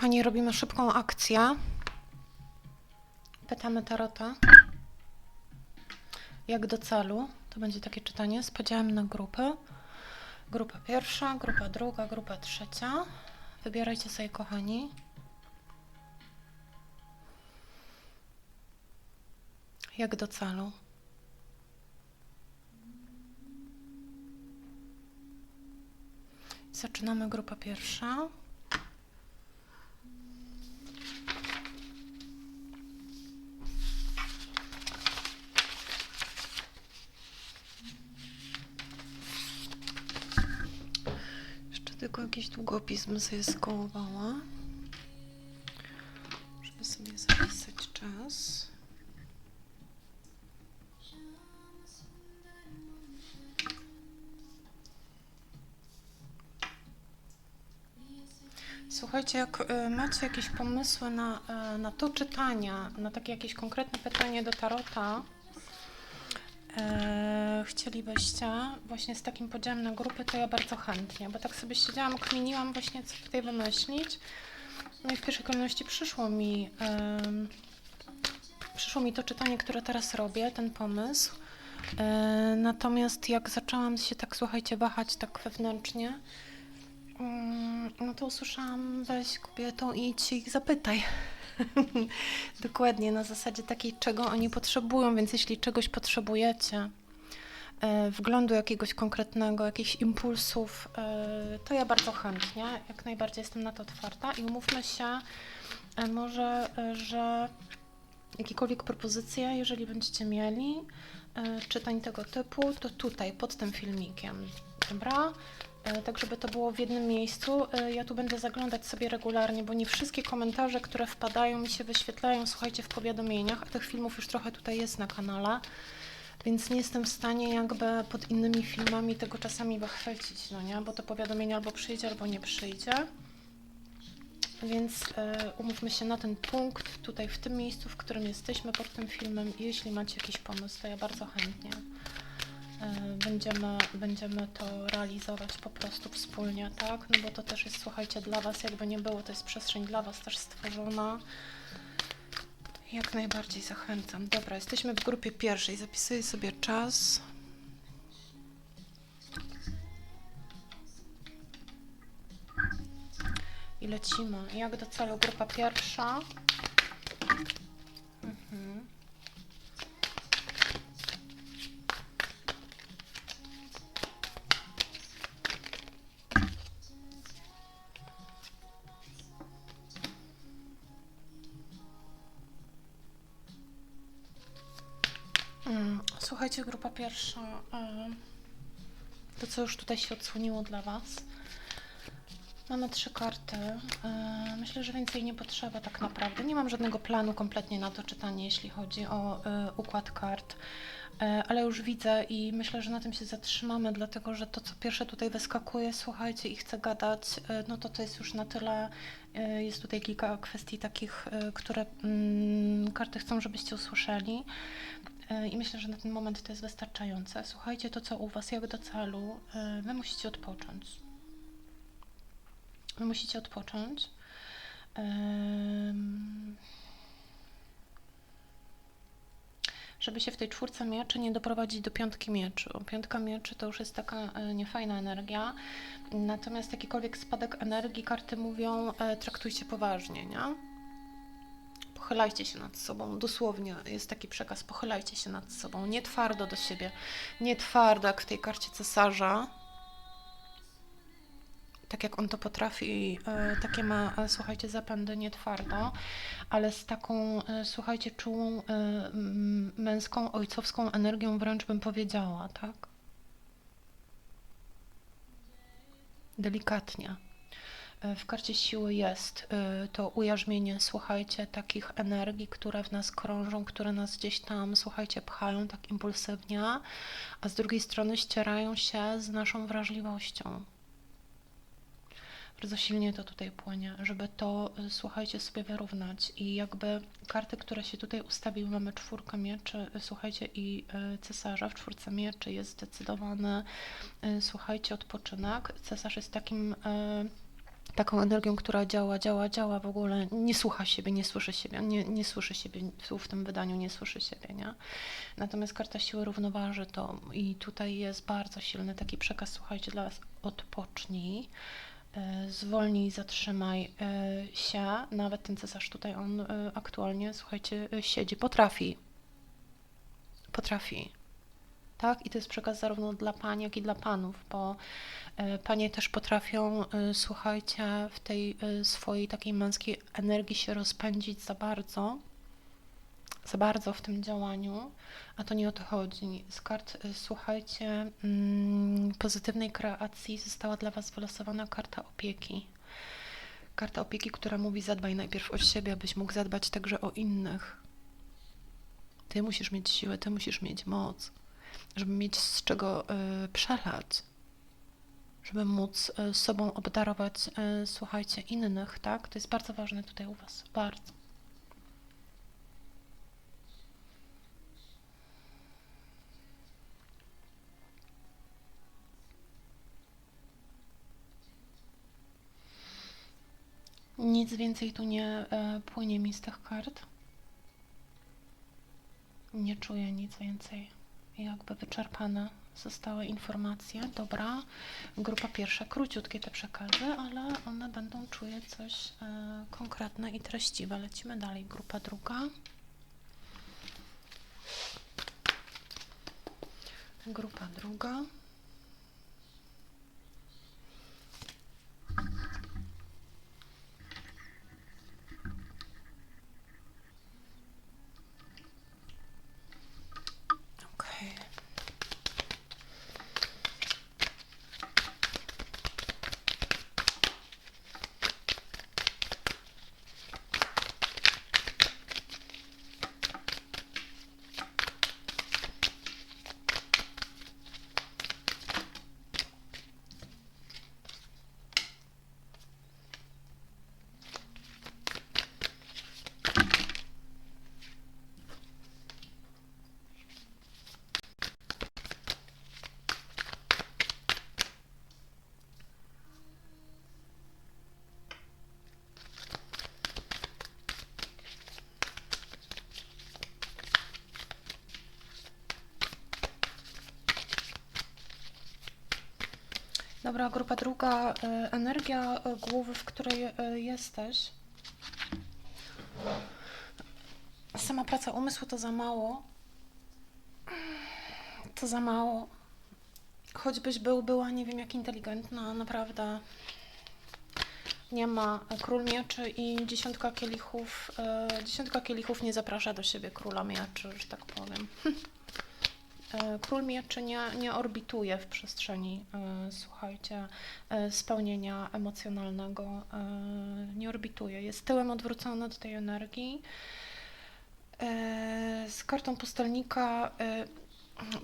kochani, robimy szybką akcję. Pytamy Tarota. Jak do celu? To będzie takie czytanie z podziałem na grupy. Grupa pierwsza, grupa druga, grupa trzecia. Wybierajcie sobie, kochani. Jak do celu? Zaczynamy grupa pierwsza. Jeszcze tylko jakiś długopis bym sobie skołowała, żeby sobie zapisać czas. Słuchajcie, jak y, macie jakieś pomysły na, y, na to czytania, na takie jakieś konkretne pytanie do tarota, e, chcielibyście właśnie z takim podziałem na grupy, to ja bardzo chętnie, bo tak sobie siedziałam, kminiłam właśnie, co tutaj wymyślić. No i w pierwszej kolejności przyszło mi, em, przyszło mi to czytanie, które teraz robię, ten pomysł. E, natomiast jak zaczęłam się tak, słuchajcie, wahać tak wewnętrznie, Mm, No to usłyszałam, weź kobieto, idź i ich zapytaj. Dokładnie, na zasadzie takiej, czego oni potrzebują, więc jeśli czegoś potrzebujecie, wglądu jakiegoś konkretnego, jakichś impulsów, e, to ja bardzo chętnie, jak najbardziej jestem na to otwarta i umówmy się, e, może, e, że jakiekolwiek propozycje, jeżeli będziecie mieli e, czytań tego typu, to tutaj, pod tym filmikiem, dobra? E, tak żeby to było w jednym miejscu. E, Ja tu będę zaglądać sobie regularnie, bo nie wszystkie komentarze, które wpadają mi się wyświetlają, słuchajcie, w powiadomieniach, a tych filmów już trochę tutaj jest na kanale, więc nie jestem w stanie jakby pod innymi filmami tego czasami wychwycić, no nie, bo to powiadomienie albo przyjdzie, albo nie przyjdzie. Więc e, umówmy się na ten punkt, tutaj w tym miejscu, w którym jesteśmy pod tym filmem. Jeśli macie jakiś pomysł, to ja bardzo chętnie e, będziemy, będziemy to realizować po prostu wspólnie, tak? No bo to też jest, słuchajcie, dla Was, jakby nie było, to jest przestrzeń dla Was też stworzona. Jak najbardziej zachęcam. Dobra, jesteśmy w grupie pierwszej. Zapisuję sobie czas. I lecimy. Jak do celu grupa pierwsza? Słuchajcie, grupa pierwsza. em, To, co już tutaj się odsłoniło dla Was. Mamy trzy karty. E, Myślę, że więcej nie potrzeba tak naprawdę. Nie mam żadnego planu kompletnie na to czytanie, jeśli chodzi o e, układ kart. E, Ale już widzę i myślę, że na tym się zatrzymamy, dlatego że to, co pierwsze tutaj wyskakuje, słuchajcie, i chcę gadać, e, no to to jest już na tyle. e, Jest tutaj kilka kwestii takich, e, które mm, karty chcą, żebyście usłyszeli. E, I myślę, że na ten moment to jest wystarczające. Słuchajcie, to co u Was, jak do celu, e, Wy musicie odpocząć. Wy musicie odpocząć. Żeby się w tej czwórce mieczy nie doprowadzić do piątki mieczy. Piątka mieczy to już jest taka e, niefajna energia. Natomiast jakikolwiek spadek energii, karty mówią, e, traktujcie poważnie, nie? Pochylajcie się nad sobą, dosłownie jest taki przekaz, pochylajcie się nad sobą, nie twardo do siebie, nie twardo jak w tej karcie cesarza, tak jak on to potrafi, e, takie ma, e, słuchajcie, zapędy nie twardo, ale z taką, e, słuchajcie, czułą, męską, ojcowską energią wręcz bym powiedziała, tak? Delikatnie. E, W karcie siły jest e, to ujarzmienie, słuchajcie, takich energii, które w nas krążą, które nas gdzieś tam, słuchajcie, pchają tak impulsywnie, a z drugiej strony ścierają się z naszą wrażliwością. Bardzo silnie to tutaj płynie, żeby to, y, słuchajcie, sobie wyrównać. I jakby karty, które się tutaj ustawiły, mamy czwórkę mieczy, słuchajcie, i cesarza. W czwórce mieczy jest zdecydowany, słuchajcie, odpoczynek. Cesarz jest takim taką energią, która działa, działa, działa w ogóle, nie słucha siebie, nie słyszy siebie, nie, nie słyszy siebie, w tym wydaniu nie słyszy siebie, nie? Natomiast karta siły równoważy to i tutaj jest bardzo silny taki przekaz, słuchajcie, dla Was, odpocznij, e, zwolnij, zatrzymaj e, się, nawet ten cesarz tutaj, on e, aktualnie, słuchajcie, siedzi, potrafi, potrafi, tak? I to jest przekaz zarówno dla pań, jak i dla panów, bo e, panie też potrafią, e, słuchajcie, w tej e, swojej takiej męskiej energii się rozpędzić za bardzo, za bardzo w tym działaniu, a to nie o to chodzi. Z kart, słuchajcie, mm, pozytywnej kreacji została dla Was wylosowana karta opieki. Karta opieki, która mówi: zadbaj najpierw o siebie, abyś mógł zadbać także o innych. Ty musisz mieć siłę, ty musisz mieć moc żeby mieć z czego y, przelać, żeby móc y, sobą obdarować, y, słuchajcie, innych, tak? To jest bardzo ważne tutaj u Was, bardzo. Nic więcej tu nie płynie mi z tych kart. Nie czuję nic więcej jakby wyczerpane zostały informacje. Dobra, grupa pierwsza, króciutkie te przekazy, ale one będą, czuję, coś e, konkretne i treściwe. Lecimy dalej. Grupa druga. Grupa druga. Dobra, grupa druga. y, Energia y, głowy, w której y, jesteś. Sama praca umysłu to za mało. To za mało. Choćbyś był, była, nie wiem jak inteligentna, naprawdę. Nie ma król mieczy i dziesiątka kielichów. Dziesiątka kielichów nie zaprasza do siebie króla mieczy, że tak powiem. E, Król mieczy nie, nie orbituje w przestrzeni, e, słuchajcie, e, spełnienia emocjonalnego. Nie orbituje. Jest tyłem odwrócony do tej energii. Z kartą pustelnika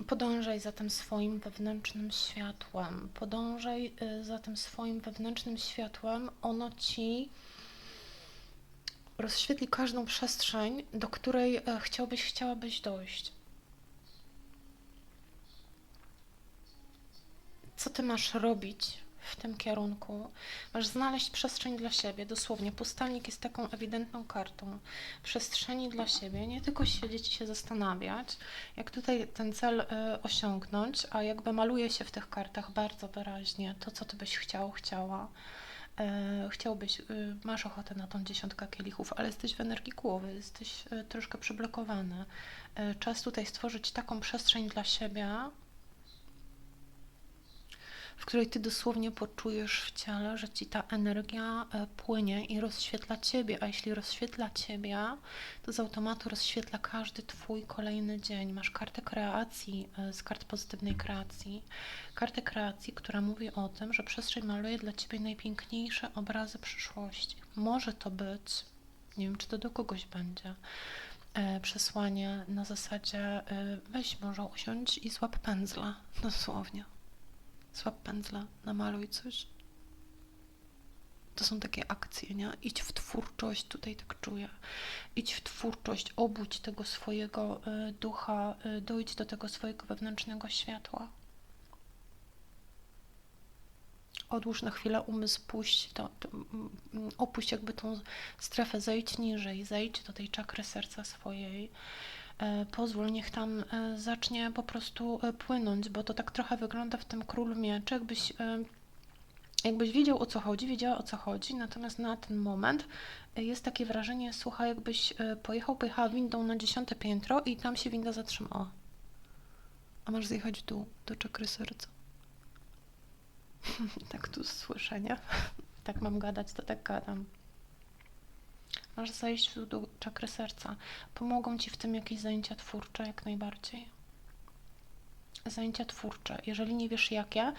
podążaj za tym swoim wewnętrznym światłem. Podążaj za tym swoim wewnętrznym światłem. Ono ci rozświetli każdą przestrzeń, do której chciałbyś, chciałabyś dojść. Co ty masz robić w tym kierunku. Masz znaleźć przestrzeń dla siebie, dosłownie. Pustelnik jest taką ewidentną kartą przestrzeni dla siebie, nie tylko siedzieć i się zastanawiać, jak tutaj ten cel y, osiągnąć, a jakby maluje się w tych kartach bardzo wyraźnie to, co ty byś chciał, chciała. E, chciałbyś, y, masz ochotę na tą dziesiątkę kielichów, ale jesteś w energii głowy, jesteś troszkę przyblokowany. E, czas tutaj stworzyć taką przestrzeń dla siebie, w której ty dosłownie poczujesz w ciele, że ci ta energia e, płynie i rozświetla ciebie, a jeśli rozświetla ciebie, to z automatu rozświetla każdy twój kolejny dzień. Masz kartę kreacji e, z kart pozytywnej kreacji, kartę kreacji, która mówi o tym, że przestrzeń maluje dla ciebie najpiękniejsze obrazy przyszłości. Może to być, nie wiem, czy to do kogoś będzie. e, Przesłanie na zasadzie weź może usiądź i złap pędzla, dosłownie. Złap pędzla, namaluj coś. To są takie akcje, nie? Idź w twórczość, tutaj tak czuję. Idź w twórczość, obudź tego swojego y, ducha, y, dojdź do tego swojego wewnętrznego światła. odłóż na chwilę umysł, puść to, to mm, opuść jakby tą strefę, zejdź niżej, zejdź do tej czakry serca swojej. E, Pozwól, niech tam e, zacznie po prostu e, płynąć, bo to tak trochę wygląda w tym królu mieczy, jakbyś, jakbyś wiedział o co chodzi, wiedziała o co chodzi, natomiast na ten moment jest takie wrażenie, słuchaj, jakbyś pojechał, pojechała windą na dziesiąte piętro i tam się winda zatrzymała. A masz zjechać w dół, do czakry serca. tak tu słyszę, nie? tak mam gadać, to tak gadam. Masz w dół do czakry serca. Pomogą ci w tym jakieś zajęcia twórcze, jak najbardziej. Zajęcia twórcze. Jeżeli nie wiesz jakie,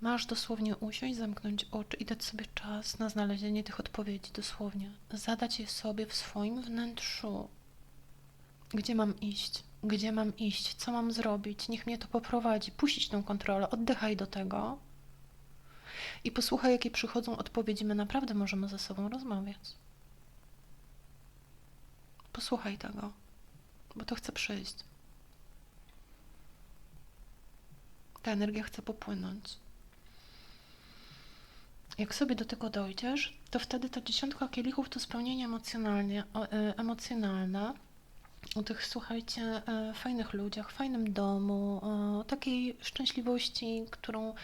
masz dosłownie usiąść, zamknąć oczy i dać sobie czas na znalezienie tych odpowiedzi, dosłownie. Zadać je sobie w swoim wnętrzu. Gdzie mam iść? Gdzie mam iść? Co mam zrobić? Niech mnie to poprowadzi. Puścić tą kontrolę, oddychaj do tego i posłuchaj, jakie przychodzą odpowiedzi. My naprawdę możemy ze sobą rozmawiać. Posłuchaj tego, bo to chce przyjść. Ta energia chce popłynąć. Jak sobie do tego dojdziesz, to wtedy ta dziesiątka kielichów to spełnienie e, emocjonalne o tych, słuchajcie, e, fajnych ludziach, fajnym domu, takiej szczęśliwości, którą,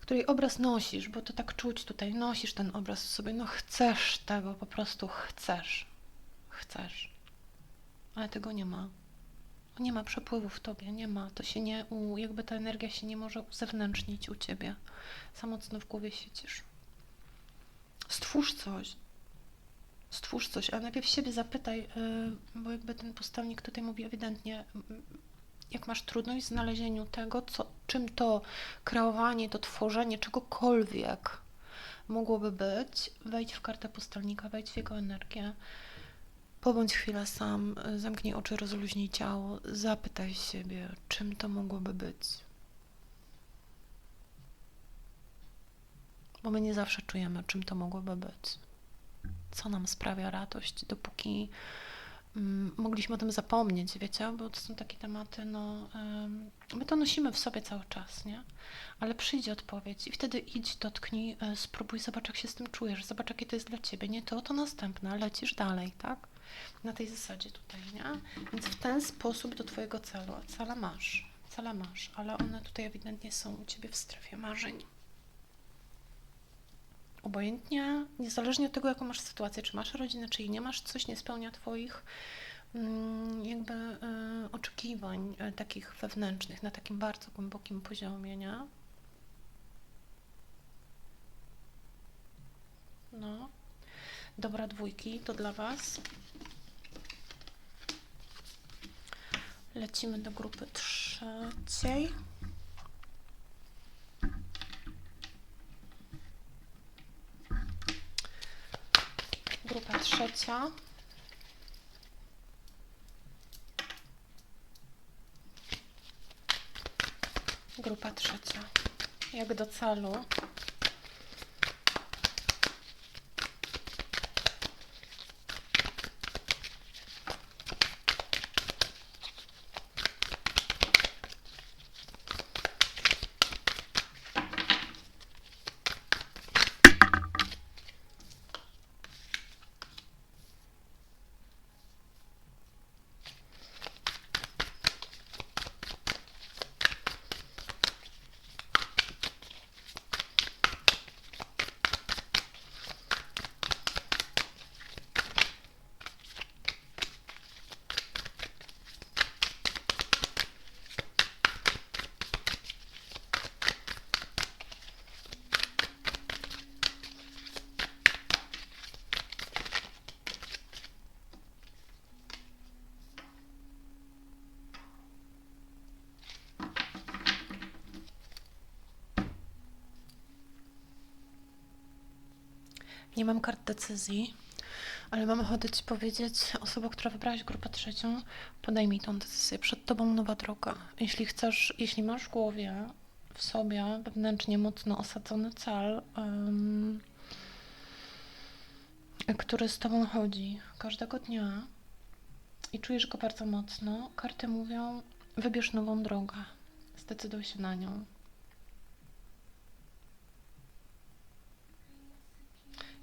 której obraz nosisz, bo to tak czuć tutaj, nosisz ten obraz w sobie, no chcesz tego, po prostu chcesz, chcesz, ale tego nie ma. Nie ma przepływu w tobie, nie ma. To się nie, u, jakby ta energia się nie może uzewnętrznić u ciebie. Za mocno w głowie siedzisz. Stwórz coś. Stwórz coś, ale najpierw siebie zapytaj, yy, bo jakby ten postawnik tutaj mówi ewidentnie, jak masz trudność w znalezieniu tego, co, czym to kreowanie, to tworzenie czegokolwiek mogłoby być, wejdź w kartę pustelnika, wejdź w jego energię, pobądź chwilę sam, zamknij oczy, rozluźnij ciało, zapytaj siebie, czym to mogłoby być. Bo my nie zawsze czujemy, czym to mogłoby być. Co nam sprawia radość, dopóki mm, mogliśmy o tym zapomnieć, wiecie, bo to są takie tematy, no, my to nosimy w sobie cały czas, nie? Ale przyjdzie odpowiedź i wtedy idź, dotknij, y, spróbuj, zobacz, jak się z tym czujesz, zobacz, jakie to jest dla ciebie, nie to, to następne, lecisz dalej, tak? Na tej zasadzie tutaj, nie? Więc w ten sposób do twojego celu, a cele masz, cele masz, ale one tutaj ewidentnie są u ciebie w strefie marzeń obojętnie, niezależnie od tego, jaką masz sytuację, czy masz rodzinę, czy jej nie masz, coś nie spełnia Twoich mm, jakby y, oczekiwań y, takich wewnętrznych na takim bardzo głębokim poziomie, nie? No. Dobra, dwójki, to dla Was. Lecimy do grupy trzeciej. Grupa trzecia. Grupa trzecia. Jak do celu. Nie mam kart decyzji, ale mam ochotę Ci powiedzieć, osoba, która wybrałaś grupę trzecią, podaj mi tą decyzję. Przed Tobą nowa droga. Jeśli chcesz, jeśli masz w głowie, w sobie wewnętrznie mocno osadzony cel, um, który z Tobą chodzi każdego dnia i czujesz go bardzo mocno, karty mówią, wybierz nową drogę. Zdecyduj się na nią.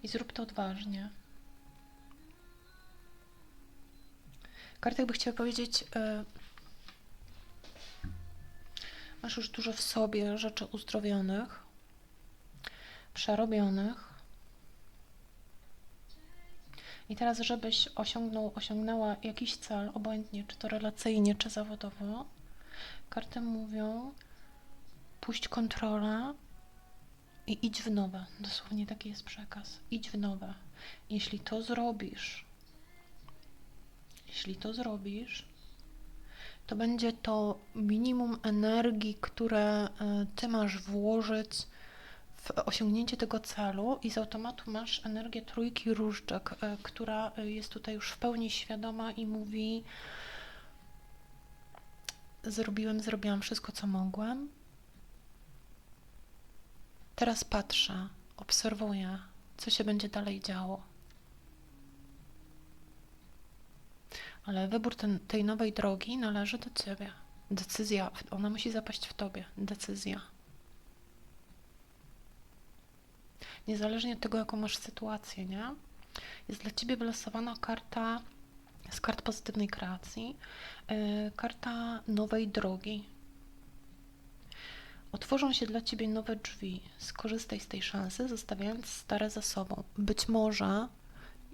I zrób to odważnie. Karty jakby chciały powiedzieć, y, masz już dużo w sobie rzeczy uzdrowionych, przerobionych. I teraz, żebyś osiągnął, osiągnęła jakiś cel, obojętnie czy to relacyjnie, czy zawodowo, karty mówią, puść kontrolę i idź w nowe. Dosłownie taki jest przekaz. Idź w nowe. Jeśli to zrobisz, jeśli to zrobisz, to będzie to minimum energii, które e, ty masz włożyć w osiągnięcie tego celu i z automatu masz energię trójki różdżek, e, która e, jest tutaj już w pełni świadoma i mówi zrobiłem, zrobiłam wszystko, co mogłem. Teraz patrzę, obserwuję, co się będzie dalej działo. Ale wybór ten, tej nowej drogi należy do ciebie. Decyzja, ona musi zapaść w tobie. Decyzja. Niezależnie od tego, jaką masz sytuację, nie? Jest dla ciebie wylosowana karta z kart pozytywnej kreacji, yy, karta nowej drogi. Otworzą się dla ciebie nowe drzwi. Skorzystaj z tej szansy, zostawiając stare za sobą. Być może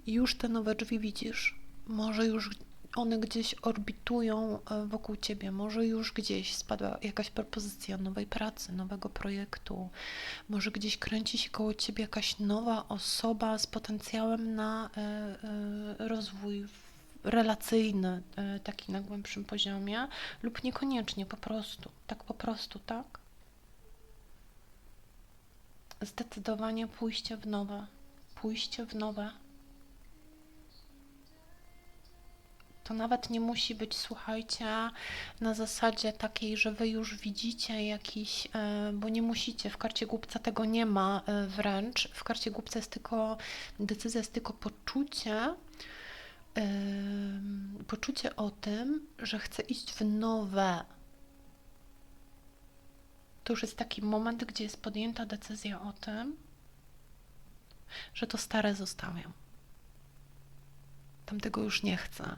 już te nowe drzwi widzisz. Może już one gdzieś orbitują e, wokół ciebie. Może już gdzieś spadła jakaś propozycja nowej pracy, nowego projektu. Może gdzieś kręci się koło ciebie jakaś nowa osoba z potencjałem na e, e, rozwój relacyjny, taki na głębszym poziomie, lub niekoniecznie, po prostu. Tak po prostu, tak? Zdecydowanie pójście w nowe. Pójście w nowe. To nawet nie musi być, słuchajcie, na zasadzie takiej, że wy już widzicie jakiś, e, bo nie musicie, w karcie głupca tego nie ma e, wręcz. W karcie głupca jest tylko, decyzja jest tylko poczucie, em, poczucie o tym, że chcę iść w nowe. To już jest taki moment, gdzie jest podjęta decyzja o tym, że to stare zostawiam. Tamtego już nie chcę.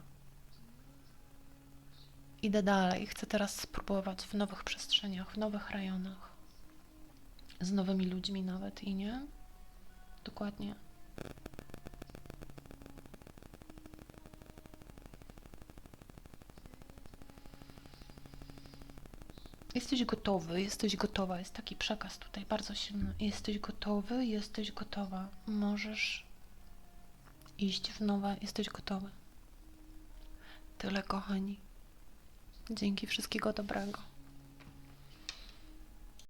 Idę dalej. Chcę teraz spróbować w nowych przestrzeniach, w nowych rejonach. Z nowymi ludźmi nawet i nie? Dokładnie. Jesteś gotowy, jesteś gotowa. Jest taki przekaz tutaj bardzo silny. Jesteś gotowy, jesteś gotowa. Możesz iść w nowe, jesteś gotowy. Tyle, kochani. Dzięki wszystkiego dobrego.